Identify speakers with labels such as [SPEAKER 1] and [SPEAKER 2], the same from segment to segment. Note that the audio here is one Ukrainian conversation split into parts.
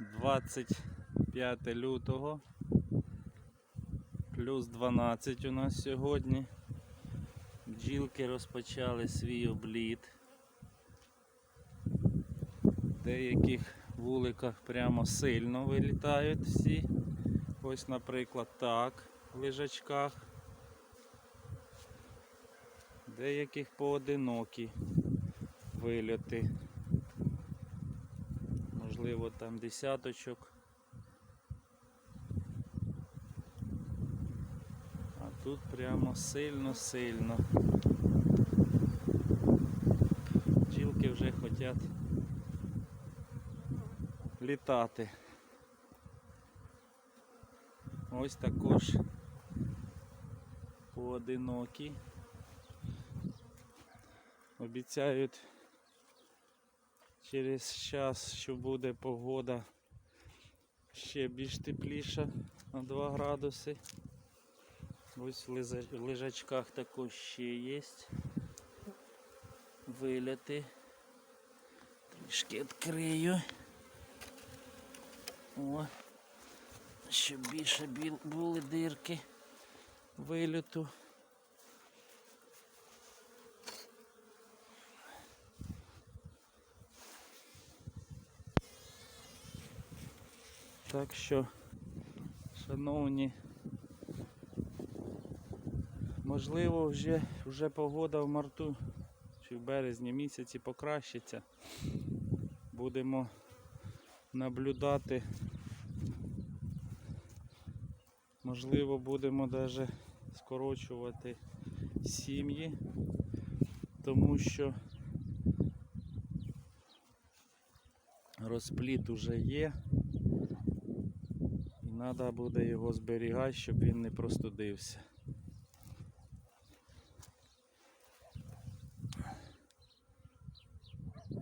[SPEAKER 1] 25 лютого. Плюс 12 у нас сьогодні. Бджілки розпочали свій обліт. В деяких вуликах прямо сильно вилітають всі. Ось, наприклад, так в лежачках. Деяких поодинокі вильоти. Можливо, там десяточок. А тут прямо сильно-сильно. Бджілки вже хочуть літати. Ось також поодинокі. Обіцяють через час, що буде погода ще більш тепліша на 2 градуси. Ось в лежачках також ще є виляти. Трішки відкрию. О, щоб більше були дирки вильоту. Так що, шановні, можливо, вже, вже погода в марту чи в березні місяці покращиться. Будемо наблюдати. Можливо, будемо навіть скорочувати сім'ї, тому що розпліт уже є. Треба буде його зберігати, щоб він не простудився.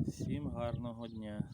[SPEAKER 1] Всім гарного дня.